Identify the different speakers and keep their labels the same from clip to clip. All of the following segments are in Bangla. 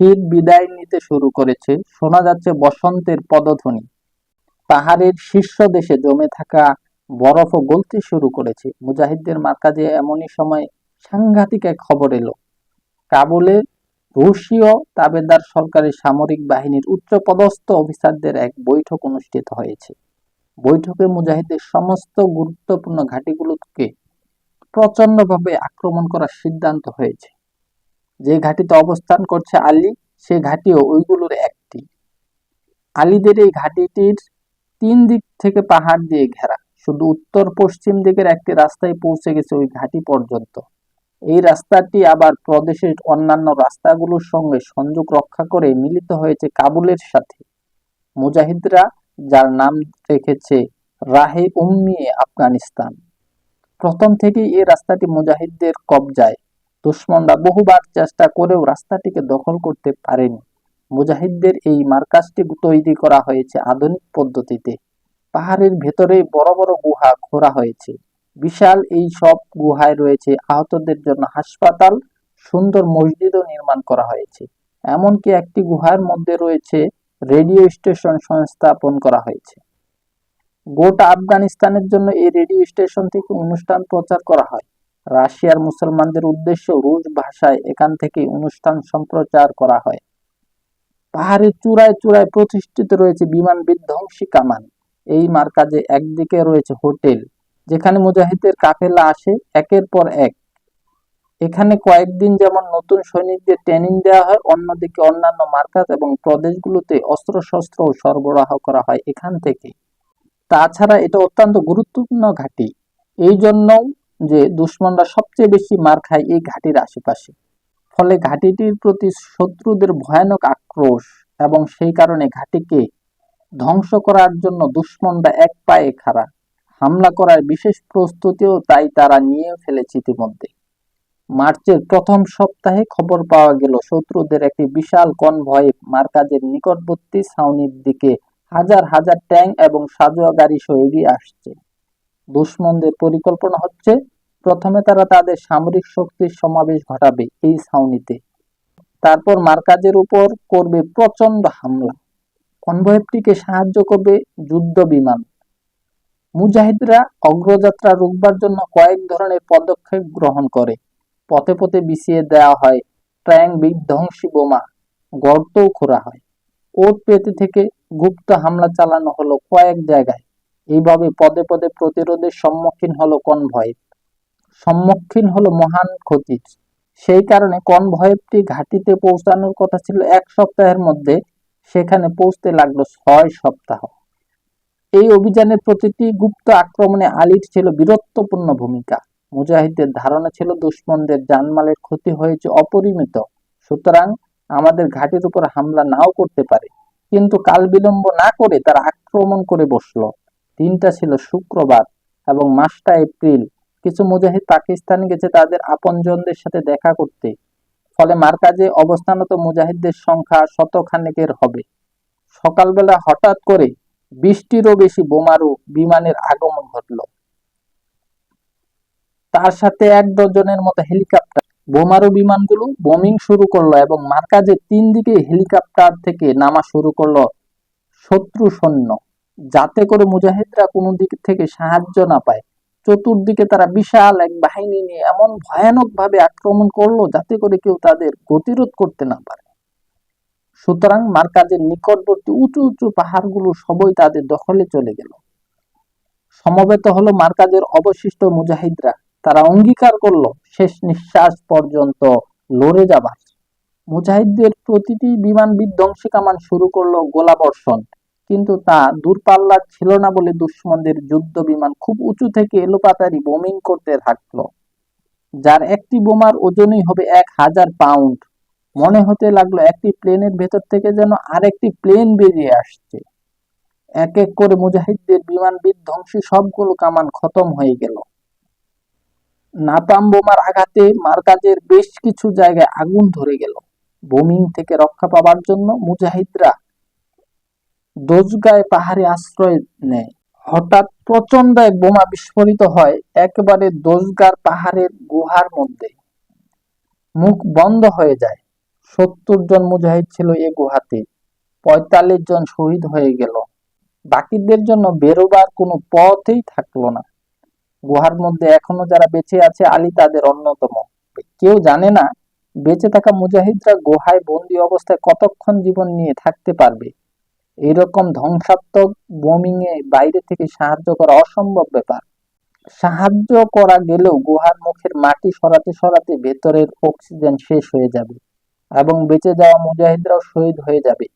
Speaker 1: শীত বিদায় নিতে শুরু করেছে। শোনা যাচ্ছে বসন্তের পদধ্বনি। পাহাড়ের শীর্ষ দেশে জমে থাকা বরফও গলতে শুরু করেছে। মুজাহিদদের মার্কাজে এমনই সময় সাংঘাতিক এক খবর এলো। কাবুলে রুশীয় তাবেদার সরকারের সামরিক বাহিনীর উচ্চপদস্থ অফিসারদের এক বৈঠক অনুষ্ঠিত হয়েছে। বৈঠকে মুজাহিদের সমস্ত গুরুত্বপূর্ণ ঘাঁটিগুলোকে প্রচন্ডভাবে আক্রমণ করার সিদ্ধান্ত হয়েছে। যে ঘাটিতে অবস্থান করছে আলী, সে ঘাটিও ওইগুলোর একটি। আলীদের এই ঘাঁটিটির তিন দিক থেকে পাহাড় দিয়ে ঘেরা। শুধু উত্তর পশ্চিম দিকের একটি রাস্তায় পৌঁছে গেছে ওই ঘাঁটি পর্যন্ত। এই রাস্তাটি আবার প্রদেশের অন্যান্য রাস্তাগুলোর সঙ্গে সংযোগ রক্ষা করে মিলিত হয়েছে কাবুলের সাথে। মুজাহিদরা, যার নাম রেখেছে রাহে উম্মিয়ে আফগানিস্তান। প্রথম থেকেই এই রাস্তাটি মুজাহিদদের কবজায়। দুশ্মনরা বহুবার চেষ্টা করেও রাস্তাটিকে দখল করতে পারেনি। মুজাহিদদের এই মার্কাজটি তৈরি করা হয়েছে আধুনিক পদ্ধতিতে। পাহাড়ের ভেতরে বড় বড় গুহা খোঁড়া হয়েছে। বিশাল এই সব গুহায় রয়েছে আহতদের জন্য হাসপাতাল, সুন্দর মসজিদও নির্মাণ করা হয়েছে। এমনকি একটি গুহার মধ্যে রয়েছে রেডিও স্টেশন সংস্থাপন করা হয়েছে। গোটা আফগানিস্তানের জন্য এই রেডিও স্টেশন থেকে অনুষ্ঠান প্রচার করা হয়। রাশিয়ার মুসলমানদের উদ্দেশ্য রুশ ভাষায় এখান থেকে অনুষ্ঠান সম্প্রচার করা হয়। পাহাড়ের চূড়ায় চূড়ায় প্রতিষ্ঠিত রয়েছে বিমান বিধ্বংসী কামান। এই মার্কাজে একদিকে রয়েছে হোটেল, যেখানে মুজাহিদের কাফেলা আসে একের পর এক। এখানে কয়েকদিন যেমন নতুন সৈনিকদের ট্রেনিং দেওয়া হয়, অন্যদিকে অন্যান্য মার্কাজ এবং প্রদেশগুলোতে অস্ত্রশস্ত্র সরবরাহ করা হয় এখান থেকে। তাছাড়া এটা অত্যন্ত গুরুত্বপূর্ণ ঘাঁটি। এই জন্য যে দুশ্মনরা সবচেয়ে বেশি মার খায় এই ঘাটির আশেপাশে। ফলে ঘাটিটির প্রতি শত্রুদের ভয়ানক আক্রোশ এবং সেই কারণে ঘাটিকে ধ্বংস করার জন্য দুশ্মনরা এক পায়ে খাড়া। হামলা করার বিশেষ প্রস্তুতিও তাই তারা নিয়ে ফেলেছে ইতিমধ্যে। মার্চের প্রথম সপ্তাহে খবর পাওয়া গেল, শত্রুদের একটি বিশাল কনভয় মার্কাজের নিকটবর্তী ছাউনির দিকে হাজার হাজার ট্যাঙ্ক এবং সাজোয়া গাড়ি সহ এগিয়ে আসছে। দুশ্মনদের পরিকল্পনা হচ্ছে, প্রথমে তারা তাদের সামরিক শক্তির সমাবেশ ঘটাবে এই ছাউনিতে। তারপর মার্কাজের উপর করবে প্রচণ্ড হামলা। কনভয়েটিকে সাহায্য করবে যুদ্ধ বিমান। মুজাহিদরা অগ্রযাত্রা রুখবার জন্য কয়েক ধরনের পদক্ষেপ গ্রহণ করে। পথে পথে বিছিয়ে দেওয়া হয় ট্র্যাং বিধ্বংসী বোমা, গর্তও খোঁড়া হয়। ওট পেতে থেকে গুপ্ত হামলা চালানো হলো কয়েক জায়গায়। এইভাবে পদে পদে প্রতিরোধের সম্মুখীন হলো কনভয় সম্মুখীন হলো মহান ক্ষতির সেই কারণে কনভয়েটি ঘাটিতে পৌঁছানোর কথা ছিল এক সপ্তাহের মধ্যে। সেখানে পৌঁছতে লাগল ছয় সপ্তাহ। এই অভিযানের প্রতিটি গুপ্ত আক্রমণে আলীর ছিল বীরত্বপূর্ণ ভূমিকা। মুজাহিদদের ধারণা ছিল দুশ্মনদের জানমালের ক্ষতি হয়েছে অপরিমিত। সুতরাং আমাদের ঘাটির উপর হামলা নাও করতে পারে। কিন্তু কাল বিলম্ব না করে তারা আক্রমণ করে বসল। দিনটা ছিল শুক্রবার এবং মাসটা এপ্রিল। কিছু মুজাহিদ পাকিস্তান গেছে তাদের আপনজনদের সাথে দেখা করতে। ফলে মার্কাজে অবস্থানত মুজাহিদদের সংখ্যা শতখানেকের হবে। সকালবেলা হঠাৎ করে বৃষ্টিরও বেশি বোমারু বিমানের আগমন ঘটল। তার সাথে এক ডজনের মতো হেলিকপ্টার। বোমারু বিমানগুলো বোমিং শুরু করল এবং মার্কাজের তিন দিকে হেলিকপ্টার থেকে নামা শুরু করল শত্রু সৈন্য। যাতে করে মুজাহিদরা কোনো দিক থেকে সাহায্য না পায়। চতুর্দিকে তারা বিশাল এক বাহিনী নিয়ে এমন ভয়ানক ভাবে আক্রমণ করল যাতে করে কেউ তাদের গতিরোধ করতে না পারে। সুতরাং মার্কাজের নিকটবর্তী উঁচু উঁচু পাহাড়গুলো সবই তাদের দখলে চলে গেল। সমবেত হলো মার্কাজের অবশিষ্ট মুজাহিদরা। তারা অঙ্গীকার করল, শেষ নিঃশ্বাস পর্যন্ত লড়ে যাবার মুজাহিদদের প্রতিটি বিমান বিধ্বংসী কামান শুরু করল গোলাবর্ষণ। কিন্তু তা দূরপাল্লার ছিল না বলে দুশ্মনদের যুদ্ধ বিমান খুব উঁচু থেকে এলোপাতারি বোমিং করতে থাকল। যার একটি বোমার ওজনই হবে এক হাজার পাউন্ড। মনে হতে লাগল একটি প্লেনের ভেতর থেকে যেন আরেকটি প্লেন বেরিয়ে আসছে। এক এক করে মুজাহিদদের বিমান বিধ্বংসী সবগুলো কামান খতম হয়ে গেল। নাতাম বোমার আঘাতে মার্কাজের বেশ কিছু জায়গায় আগুন ধরে গেল। বোমিং থেকে রক্ষা পাবার জন্য মুজাহিদরা দোজগায় পাহাড়ে আশ্রয় নেয়। হঠাৎ প্রচণ্ড এক বোমা বিস্ফোরিত হয় একেবারে দোজগার পাহাড়ের গুহার মধ্যে। মুখ বন্ধ হয়ে যায়। সত্তর জন মুজাহিদ ছিল এ গুহাতে। পঁয়তাল্লিশ জন শহীদ হয়ে গেল। বাকিদের জন্য বেরোবার কোনো পথই থাকল না। গুহার মধ্যে এখনও যারা বেঁচে আছে, আলী তাদের অন্যতম। কেউ জানে না, বেঁচে থাকা মুজাহিদরা গুহায় বন্দি অবস্থায় কতক্ষণ জীবন নিয়ে থাকতে পারবে। এইরকম ধ্বংসাত্মক বোমিং এ বাইরে থেকে সাহায্য করা অসম্ভব ব্যাপার। সাহায্য করা গেলেও গুহার মুখের মাটি সরাতে সরাতে ভেতরের অক্সিজেন শেষ হয়ে যাবে এবং বেঁচে যাওয়া মুজাহিদরাও শহীদ হয়ে যাবে।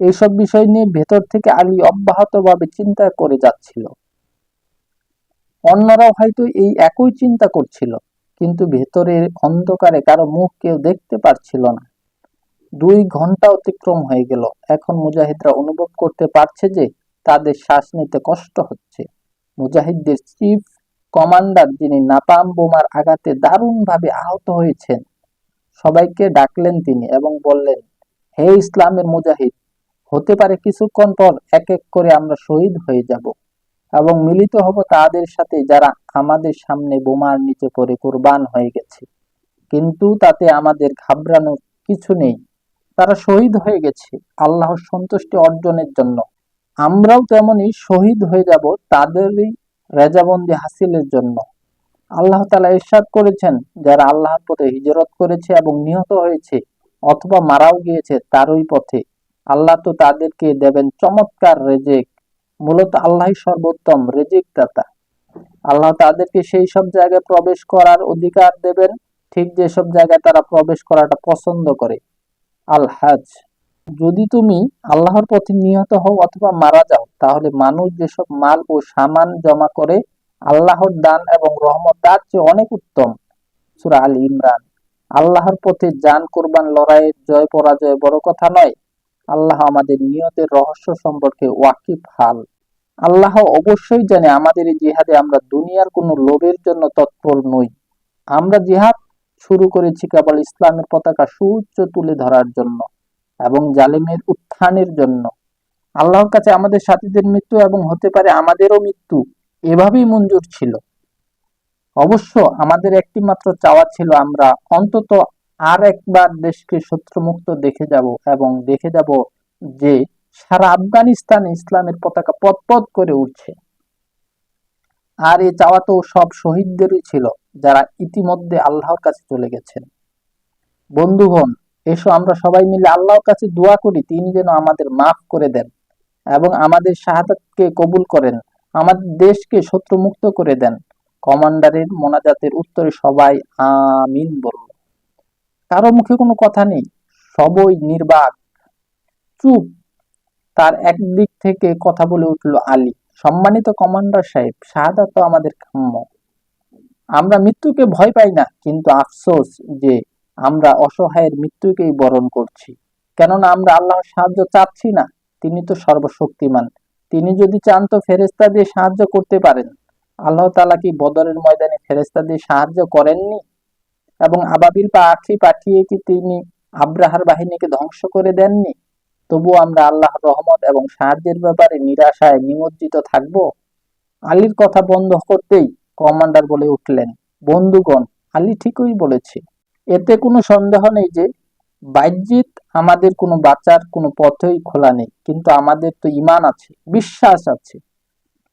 Speaker 1: এইসব বিষয় নিয়ে ভেতর থেকে আলী অব্যাহতভাবে চিন্তা করে যাচ্ছিল। অন্যরাও হয়তো এই একই চিন্তা করছিল, কিন্তু ভেতরের অন্ধকারে কারও মুখ কেউ দেখতে পারছিল না। দুই ঘণ্টা অতিক্রম হয়ে গেল। এখন মুজাহিদরা অনুভব করতে পারছে যে তাদের শ্বাস নিতে কষ্ট হচ্ছে। মুজাহিদদের চিফ কমান্ডার যিনি নাপাম বোমার আঘাতে দারুণভাবে আহত হয়েছেন, সবাইকে ডাকলেন তিনি এবং বললেন, হে ইসলামের মুজাহিদ, হতে পারে কিছুক্ষণ পর এক এক করে আমরা শহীদ হয়ে যাব এবং মিলিত হব তাদের সাথে যারা আমাদের সামনে বোমার নিচে পড়ে কোরবান হয়ে গেছে। কিন্তু তাতে আমাদের ঘাবড়ানোর কিছু নেই। তারা শহীদ হয়ে গেছে আল্লাহর সন্তুষ্টি অর্জনের জন্য। আমরাও তেমনি শহীদ হয়ে যাব তাদেরই রেজাবন্দি হাসিলের জন্য। আল্লাহ তালা ইরশাদ করেছেন, যারা আল্লাহর পথে হিজরত করেছে এবং নিহত হয়েছে অথবা মারাও গিয়েছে তারই পথে। আল্লাহ তো তাদেরকে দেবেন চমৎকার রেজেক, মূলত আল্লাহ সর্বোত্তম রেজেক দাতা আল্লাহ তাদেরকে সেই সব জায়গায় প্রবেশ করার অধিকার দেবেন, ঠিক যেসব জায়গায় তারা প্রবেশ করাটা পছন্দ করে। আল হাজ যদি তুমি আল্লাহর পথে নিহত হও অথবা মারা যাও, তাহলে মানুষ যেসব মাল ও সামান জমা করে আল্লাহর দান এবং রহমত, তার চেয়ে অনেক উত্তম। সুরা আল ইমরান। আল্লাহর পথে যান, কোরবান লড়াইয়ের জয়, পরাজয় বড় কথা নয়। আল্লাহ আমাদের নিয়তের রহস্য সম্পর্কে ওয়াকিফ হাল। আল্লাহ অবশ্যই জানে আমাদের এই জিহাদে আমরা দুনিয়ার কোনো লোভের জন্য তৎপর নই। আমরা জিহাদ শুরু করেছি কেবল ইসলামের পতাকা সুউচ্চ তুলে ধরার জন্য এবং জালেমের উত্থানের জন্য। আল্লাহর কাছে আমাদের সাথীদের মৃত্যু এবং হতে পারে আমাদেরও মৃত্যু এভাবেই মঞ্জুর ছিল। অবশ্য আমাদের একটি মাত্র চাওয়া ছিল আমরা অন্তত আর একবার দেশকে শত্রুমুক্ত দেখে যাব এবং দেখে যাব যে সারা আফগানিস্তানে ইসলামের পতাকা পদপদ করে উঠছে। আর এই চাওয়া তো সব শহীদদেরই ছিল, যারা ইতিমধ্যে আল্লাহর কাছে চলে গেছেন। বন্ধুগণ, এসো আমরা সবাই মিলে আল্লাহর কাছে দোয়া করি, তিনি যেন আমাদের মাফ করে দেন এবং আমাদের শাহাদাতকে কবুল করেন, আমাদের দেশকে শত্রু মুক্ত করে দেন। কমান্ডারের মোনাজাতের উত্তরে সবাই আমিন বলল। কারও মুখে কোনো কথা নেই, সবই নির্বাক। চুপ। তার একদিক থেকে কথা বলে উঠল আলী। সম্মানিত কমান্ডার সাহেব, শাহাদাত তো আমাদের কাম্য। আমরা মৃত্যুকে ভয় পাই না, কিন্তু আফসোস যে আমরা অসহায়ের মৃত্যুকেই বরণ করছি। কেননা আমরা আল্লাহর সাহায্য চাচ্ছি না, তিনি তো সর্বশক্তিমান। তিনি যদি চান তো ফেরেস্তা দিয়ে সাহায্য করতে পারেন। আল্লাহ তালা কি বদরের ময়দানে ফেরেস্তা দিয়ে সাহায্য করেননি? এবং আবাবিল পাখি পাঠিয়ে কি তিনি আব্রাহার বাহিনীকে ধ্বংস করে দেননি? তবু আমরা আল্লাহর রহমত এবং সাহায্যের ব্যাপারে নিরাশায় নিমজ্জিত থাকব? আলীর কথা বন্ধ করতেই কমান্ডার বলে উঠলেন, বন্ধুগণ, আলী ঠিকই বলেছে। এতে কোনো সন্দেহ নেই যে বাহ্যিক আমাদের কোনো বাঁচার কোনো পথই খোলা নেই, কিন্তু আমাদের তো ইমান আছে, বিশ্বাস আছে।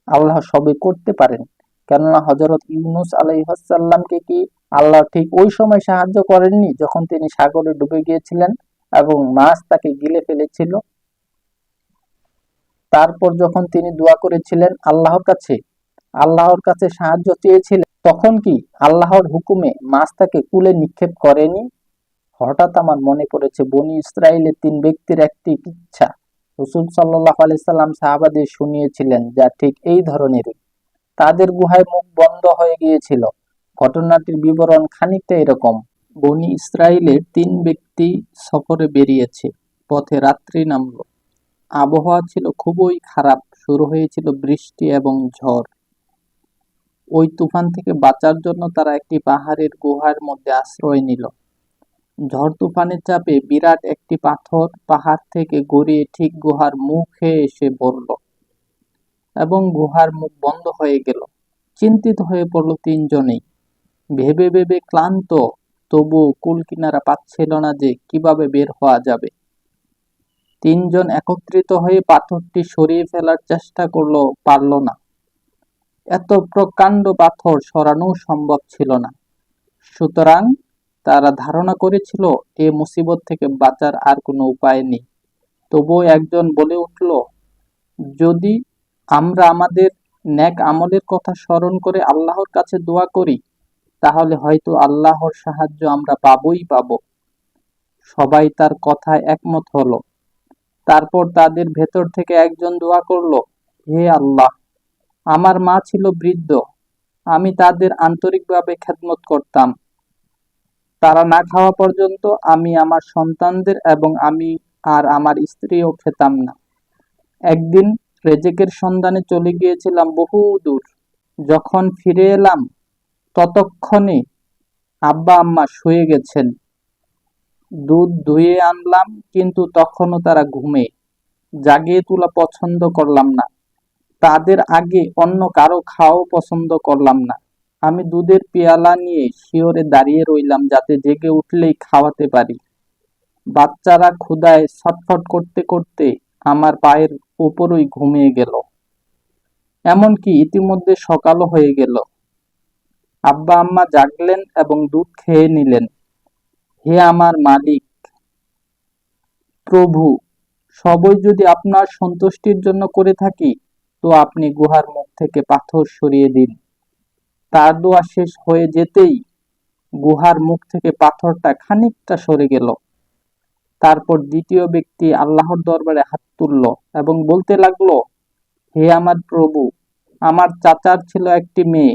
Speaker 1: আল্লাহ সবে করতে পারেন। কেননা হজরত ইউনুস আলাইহাসাল্লামকে কি আল্লাহ ঠিক ওই সময় সাহায্য করেননি যখন তিনি সাগরে ডুবে গিয়েছিলেন? এবং মাছ তাকে গিলে ফেলেছিল। তারপর যখন তিনি দোয়া করেছিলেন আল্লাহর কাছে আল্লাহর কাছে সাহায্য চেয়েছিলেন, তখন কি আল্লাহর হুকুমে মাছ তাকে কুলে নিক্ষেপ করেনি? হঠাৎ আমার মনে পড়েছে, বনি ইসরায়েলের তিন ব্যক্তির একটি ইচ্ছা। রসুল সাল্লাহ আলাইসাল্লাম সাহাবাদের শুনিয়েছিলেন, যা ঠিক এই ধরনেরই। তাদের গুহায় মুখ বন্ধ হয়ে গিয়েছিল। ঘটনাটির বিবরণ খানিকটা এরকম। বনি ইসরায়েলের তিন ব্যক্তি সফরে বেরিয়েছে, পথে রাত্রি নামলো। আবহাওয়া ছিল খুবই খারাপ, শুরু হয়েছিল বৃষ্টি এবং ঝড়। ওই তুফান থেকে বাঁচার জন্য তারা একটি পাহাড়ের গুহার মধ্যে আশ্রয় নিল। ঝড় তুফানের চাপে বিরাট একটি পাথর পাহাড় থেকে গড়িয়ে ঠিক গুহার মুখে এসে পড়ল এবং গুহার মুখ বন্ধ হয়ে গেল। চিন্তিত হয়ে পড়ল তিনজনেই। ভেবে ভেবে ক্লান্ত তবুও কুল কিনারা পাচ্ছিল না যে কীভাবে বের হওয়া যাবে। তিনজন একত্রিত হয়ে পাথরটি সরিয়ে ফেলার চেষ্টা করল পারল না। এত প্রকাণ্ড পাথর সরানো সম্ভব ছিল না। সুতরাং তারা ধারণা করেছিল, এ মুসিবত থেকে বাঁচার আর কোনো উপায় নেই। তবুও একজন বলে উঠল, যদি আমরা আমাদের ন্যাক আমলের কথা স্মরণ করে আল্লাহর কাছে দোয়া করি তাহলে হয়তো আল্লাহর সাহায্য আমরা পাবই পাব। সবাই তার কথায় একমত হলো। তারপর তাদের ভেতর থেকে একজন দোয়া করল, হে আল্লাহ, আমার মা ছিল বৃদ্ধ, আমি তাদের আন্তরিকভাবে খেদমত করতাম। তারা না খাওয়া পর্যন্ত আমি আমার সন্তানদের এবং আমি আর আমার স্ত্রীও খেতাম না। একদিন রেজেকের সন্ধানে চলে গিয়েছিলাম বহু দূর। যখন ফিরে এলাম ততক্ষণে আব্বা আম্মা শুয়ে গেছেন। দুধ ধুয়ে আনলাম, কিন্তু তখনও তারা ঘুমে। জাগিয়ে তোলা পছন্দ করলাম না। তাদের আগে অন্য কারও খাওয়াও পছন্দ করলাম না। আমি দুধের পেয়ালা নিয়ে শিওরে দাঁড়িয়ে রইলাম যাতে জেগে উঠলেই খাওয়াতে পারি। বাচ্চারা ক্ষুধায় ছটফট করতে করতে আমার পায়ের উপরই ঘুমিয়ে গেল। এমনকি ইতিমধ্যে সকালও হয়ে গেল। আব্বা আম্মা জাগলেন এবং দুধ খেয়ে নিলেন। হে আমার মালিক, প্রভু, সবই যদি আপনার সন্তুষ্টির জন্য করে থাকি, তো আপনি গুহার মুখ থেকে পাথর সরিয়ে দিন। তার দোয়া শেষ হয়ে যেতেই গুহার মুখ থেকে পাথরটা খানিকটা সরে গেল। তারপর দ্বিতীয় ব্যক্তি আল্লাহর দরবারে হাত তুলল এবং বলতে লাগল, হে আমার প্রভু, আমার চাচার ছিল একটি মেয়ে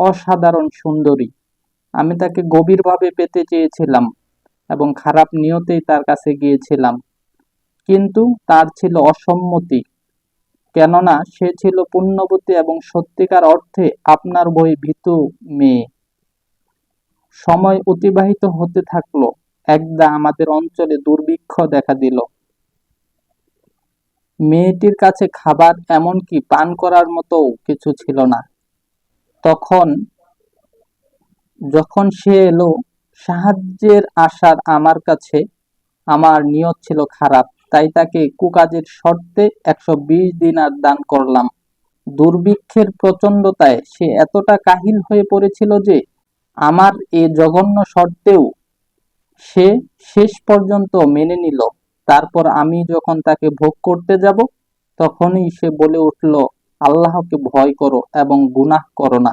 Speaker 1: অসাধারণ সুন্দরী। আমি তাকে গভীরভাবে পেতে চেয়েছিলাম এবং খারাপ নিয়তেই তার কাছে গিয়েছিলাম। কিন্তু তার ছিল অসম্মতি। কেননা সে ছিল পুণ্যবতী এবং সত্যিকার অর্থে আপনার বই ভীতু মেয়ে। সময় অতিবাহিত হতে থাকল, একদা আমাদের অঞ্চলে দুর্ভিক্ষ দেখা দিল। মেয়েটির কাছে খাবার এমনকি পান করার মতো কিছু ছিল না। তখন, যখন সে এলো, সাহায্যের আশার আমার কাছে আমার নিয়ত ছিল খারাপ, তাই তাকে কুকাজের শর্তে একশো বিশ দিনার দান করলাম। দুর্ভিক্ষের প্রচণ্ডতায় সে এতটা কাহিল হয়ে পড়েছিল যে, আমার এ জঘন্য শর্তেও সে শেষ পর্যন্ত মেনে নিল। তারপর আমি যখন তাকে ভোগ করতে যাব, তখনই সে বলে উঠল আল্লাহকে ভয় করো এবং গুনাহ করো না।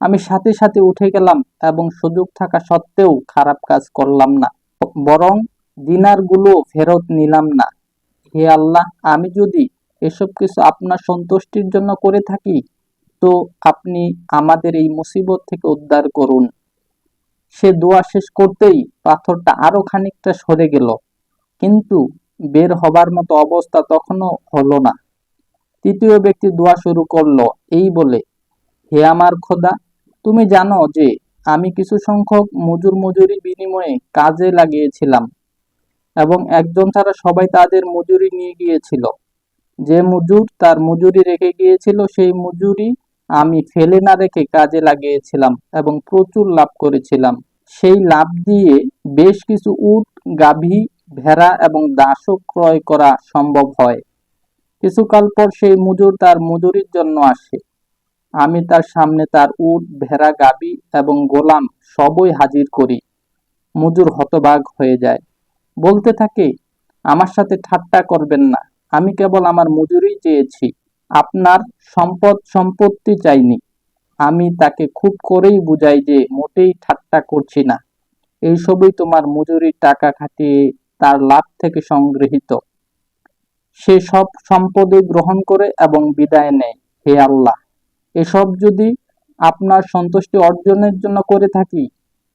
Speaker 1: আমি সাথে সাথে উঠে গেলাম এবং সুযোগ থাকা সত্ত্বেও খারাপ কাজ করলাম না, বরং দিনারগুলো ফেরত নিলাম না। হে আল্লাহ, আমি যদি এসব কিছু আপনার সন্তুষ্টির জন্য করে থাকি, তো আপনি আমাদের এই মুসিবত থেকে উদ্ধার করুন। সে দোয়া শেষ করতেই পাথরটা আরও খানিকটা সরে গেল, কিন্তু বের হবার মতো অবস্থা তখনও হলো না। তৃতীয় ব্যক্তি দোয়া শুরু করল, এই বলে, হে আমার খোদা, তুমি জানো যে আমি কিছু সংখ্যক মজুর মজুরি বিনিময়ে কাজে লাগিয়েছিলাম এবং একজন ছাড়া সবাই তাদের মজুরি নিয়ে গিয়েছিল। যে মজুর তার মজুরি রেখে গিয়েছিল, সেই মজুরি আমি ফেলে না রেখে কাজে লাগিয়েছিলাম এবং প্রচুর লাভ করেছিলাম। সেই লাভ দিয়ে বেশ কিছু উট, গাভী, ভেড়া এবং দাসও ক্রয় করা সম্ভব হয়। কিছুকাল পর সেই মজুর তার মজুরির জন্য আসে। আমি তার সামনে তার উট, ভেড়া, গাবি এবং গোলাম সবই হাজির করি। মজুর হতবাগ হয়ে যায়। বলতে থাকে, আমার সাথে ঠাট্টা করবেন না। আমি কেবল আমার মজুরি চেয়েছি। আপনার সম্পদ সম্পত্তি চাইনি। আমি তাকে খুব করেই বুঝাই যে মোটেই ঠাট্টা করছি না। এইসবই তোমার মজুরির টাকা খাটিয়ে তার লাভ থেকে সংগৃহীত। সে সব সম্পদই গ্রহণ করে এবং বিদায় নেয়, হে আল্লাহ। এসব যদি আপনার সন্তুষ্টি অর্জনের জন্য করে থাকি,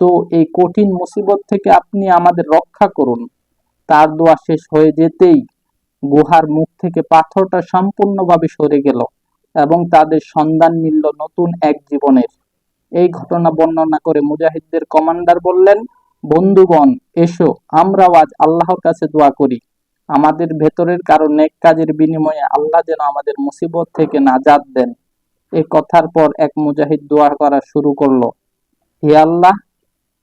Speaker 1: তো এই কঠিন মুসিবত থেকে আপনি আমাদের রক্ষা করুন। তার দোয়া শেষ হয়ে যেতেই গুহার মুখ থেকে পাথরটা সম্পূর্ণভাবে সরে গেল এবং তাদের সন্ধান মিলল নতুন এক জীবনের। এই ঘটনা বর্ণনা করে মুজাহিদদের কমান্ডার বললেন, বন্ধুগণ, এসো, আমরাও আজ আল্লাহর কাছে দোয়া করি। আমাদের ভেতরের কারও নেক কাজের বিনিময়ে আল্লাহ যেন আমাদের মুসিবত থেকে নাজাদ দেন। এ কথার পর এক মুজাহিদ দোয়া করা শুরু করল। হে আল্লাহ,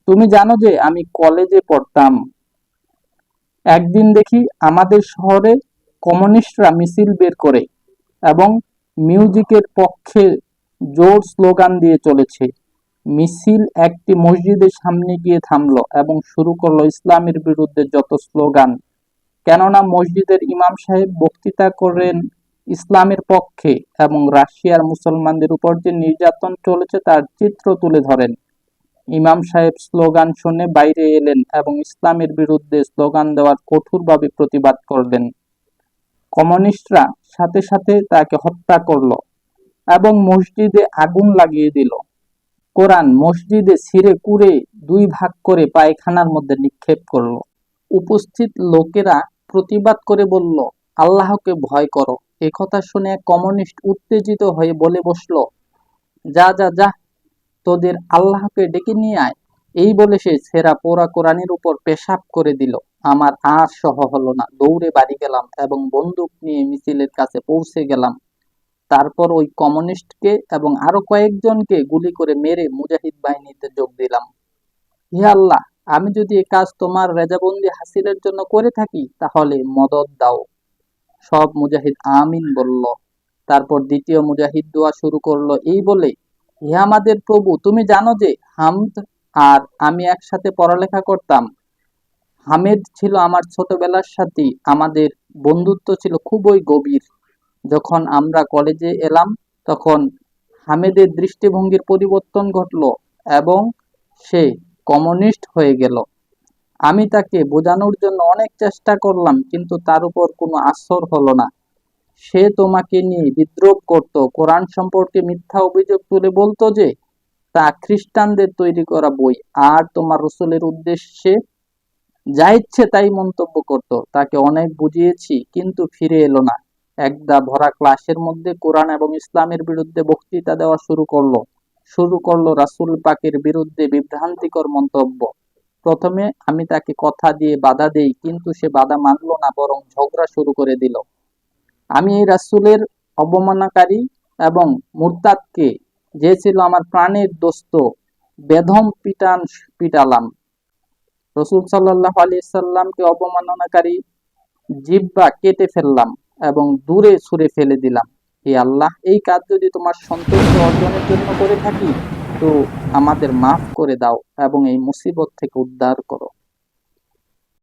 Speaker 1: তুমি জানো যে আমি কলেজে পড়তাম। একদিন দেখি আমাদের শহরে কমিউনিস্টরা মিছিল বের করে এবং মিউজিকের পক্ষে জোর স্লোগান দিয়ে চলেছে। মিছিল একটি মসজিদের সামনে গিয়ে থামলো এবং শুরু করল ইসলামের বিরুদ্ধে যত স্লোগান। কেননা মসজিদের ইমাম সাহেব বক্তৃতা করেন ইসলামের পক্ষে এবং রাশিয়ার মুসলমানদের উপর যে নির্যাতন চলেছে তার চিত্র তুলে ধরেন। ইমাম সাহেব স্লোগান শুনে বাইরে এলেন এবং ইসলামের বিরুদ্ধে স্লোগান দেওয়ার কঠোরভাবে প্রতিবাদ করলেন। কমিউনিস্টরা সাথে সাথে তাকে হত্যা করল এবং মসজিদে আগুন লাগিয়ে দিল। কোরআন মসজিদে ছিঁড়ে কুড়ে দুই ভাগ করে পায়খানার মধ্যে নিক্ষেপ করল। উপস্থিত লোকেরা প্রতিবাদ করে বলল, আল্লাহকে ভয় করো। এ কথা শুনে কমিউনিস্ট উত্তেজিত হয়ে বলে বসল, যা যা যা, তোদের আল্লাহকে ডেকে নিয়ে আয়। এই বলে সে ছেঁড়া পোড়া কোরআনের উপর পেশাব করে দিল। আমার আর সহ হলো না। দৌড়ে বাড়ি গেলাম এবং বন্দুক নিয়ে মিছিলের কাছে পৌঁছে গেলাম। তারপর ওই কমিউনিস্টকে এবং আরও কয়েকজনকে গুলি করে মেরে মুজাহিদ বাহিনীতে যোগ দিলাম। হে আল্লাহ আমি যদি এ কাজ তোমার রেজাবন্দি হাসিলের জন্য করে থাকি, তাহলে মদত দাও। সব মুজাহিদ আমিন বলল। তারপর দ্বিতীয় মুজাহিদ দোয়া শুরু করল, এই বলে, হে আমাদের প্রভু, তুমি জানো যে হামদ আর আমি একসাথে পড়ালেখা করতাম। হামেদ ছিল আমার ছোটবেলার সাথী, আমাদের বন্ধুত্ব ছিল খুবই গভীর। যখন আমরা কলেজে এলাম, তখন হামেদের দৃষ্টিভঙ্গির পরিবর্তন ঘটলো এবং সে কমিউনিস্ট হয়ে গেল। আমি তাকে বোঝানোর জন্য অনেক চেষ্টা করলাম, কিন্তু তার উপর কোনো আসর হলো না। সে তোমাকে নিয়ে বিদ্রোহ করত। কোরআন সম্পর্কে মিথ্যা অভিযোগ তুলে বলতো যে, তা খ্রিস্টানদের তৈরি করা বই। আর তোমার রসুলের উদ্দেশ্যে যা ইচ্ছে তাই মন্তব্য করত। তাকে অনেক বুঝিয়েছি, কিন্তু ফিরে এলো না। একদা ভরা ক্লাসের মধ্যে কোরআন এবং ইসলামের বিরুদ্ধে বক্তৃতা দেওয়া শুরু করল। শুরু করল রাসুল পাকের বিরুদ্ধে বিভ্রান্তিকর মন্তব্য। প্রথমে আমি তাকে কথা দিয়ে বাধা দেই, কিন্তু সে বাধা মানলো না, বরং ঝগড়া শুরু করে দিল। আমি এই রাসুলের অবমাননাকারী এবং মুরতাদকে, যে ছিল আমার প্রাণের দোস্ত বেধম পিটান পিটালাম। রসুল সাল্লাহ আলি সাল্লামকে অবমাননাকারী জিব্বা কেটে ফেললাম এবং দূরে ছুঁড়ে ফেলে দিলাম। হে আল্লাহ, এই কাজ যদি তোমার সন্তুষ্ট অর্জনের জন্য করে থাকি, তো আমাদের মাফ করে দাও এবং এই মুসিবত থেকে উদ্ধার করো।